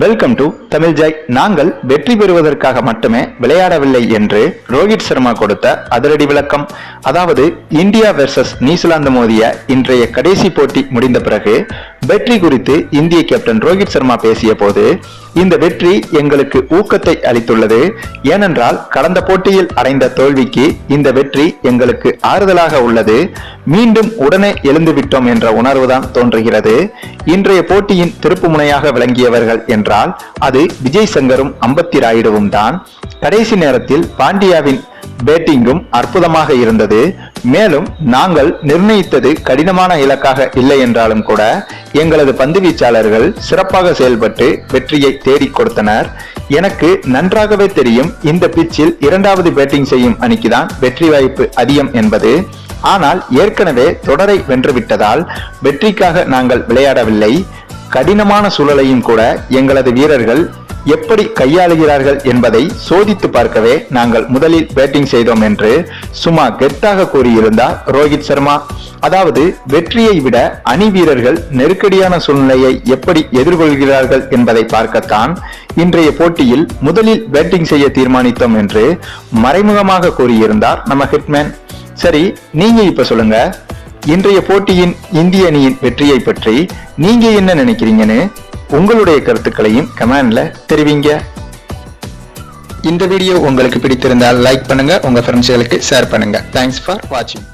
Welcome to Tamil Joy நாங்கள் வெற்றி பெறுவதற்காக மட்டுமே விளையாடவில்லை என்று ரோஹித் சர்மா கொடுத்த அதிரடி விளக்கம். அதாவது இந்தியா வெர்சஸ் நியூசிலாந்து மோதிய இன்றைய கடைசி போட்டி முடிந்த பிறகு வெற்றி குறித்து இந்திய கேப்டன் ரோஹித் சர்மா பேசிய போது இந்த வெற்றி எங்களுக்கு ஊக்கத்தை அளித்துள்ளது. ஏனென்றால் கடந்த போட்டியில் அடைந்த தோல்விக்கு இந்த வெற்றி எங்களுக்கு ஆறுதலாக உள்ளது. மீண்டும் உடனே எழுந்துவிட்டோம் என்ற உணர்வுதான் தோன்றுகிறது. இன்றைய போட்டியின் திருப்பு முனையாக விளங்கியவர்கள் என்றால் அது விஜய் சங்கரும் அம்பத்தி ராயுடுவும் தான். கடைசி நேரத்தில் பாண்டியாவின் பேட்டிங்கும் அற்புதமாக இருந்தது. மேலும் நாங்கள் நிர்ணயித்தது கடினமான இலக்காக இல்லை என்றாலும் கூட எங்களது பந்து வீச்சாளர்கள் சிறப்பாக செயல்பட்டு வெற்றியை தேடிக் கொடுத்தனர். எனக்கு நன்றாகவே தெரியும் இந்த பிச்சில் இரண்டாவது பேட்டிங் செய்யும் அணிக்குதான் வெற்றி வாய்ப்பு அதிகம் என்பது. ஆனால் ஏற்கனவே தொடரை வென்றுவிட்டதால் வெற்றிக்காக நாங்கள் விளையாடவில்லை. கடினமான சூழலையும் கூட எங்களது வீரர்கள் எப்படி கையாளுகிறார்கள் என்பதை சோதித்து பார்க்கவே நாங்கள் முதலில் பேட்டிங் செய்தோம் என்று சும்மா கெத்தாக கூறியிருந்தார் ரோஹித் சர்மா. அதாவது வெற்றியை விட அணி வீரர்கள் நெருக்கடியான சூழ்நிலையை எப்படி எதிர்கொள்கிறார்கள் என்பதை பார்க்கத்தான் இன்றைய போட்டியில் முதலில் பேட்டிங் செய்ய தீர்மானித்தோம் என்று மறைமுகமாக கூறியிருந்தார் நம்ம ஹிட்மேன் சரி நீங்க இப்ப சொல்லுங்க. இன்றைய போட்டியின் இந்திய அணியின் வெற்றியை பற்றி நீங்க என்ன நினைக்கிறீங்கன்னு? உங்களுடைய கருத்துக்களையும் கமெண்ட்ல தெரிவிங்க. இந்த வீடியோ உங்களுக்கு பிடித்திருந்தால் லைக் பண்ணுங்க உங்க ஃப்ரெண்ட்ஸ்களுக்கு ஷேர் பண்ணுங்க. தேங்க்ஸ் ஃபார் வாட்சிங்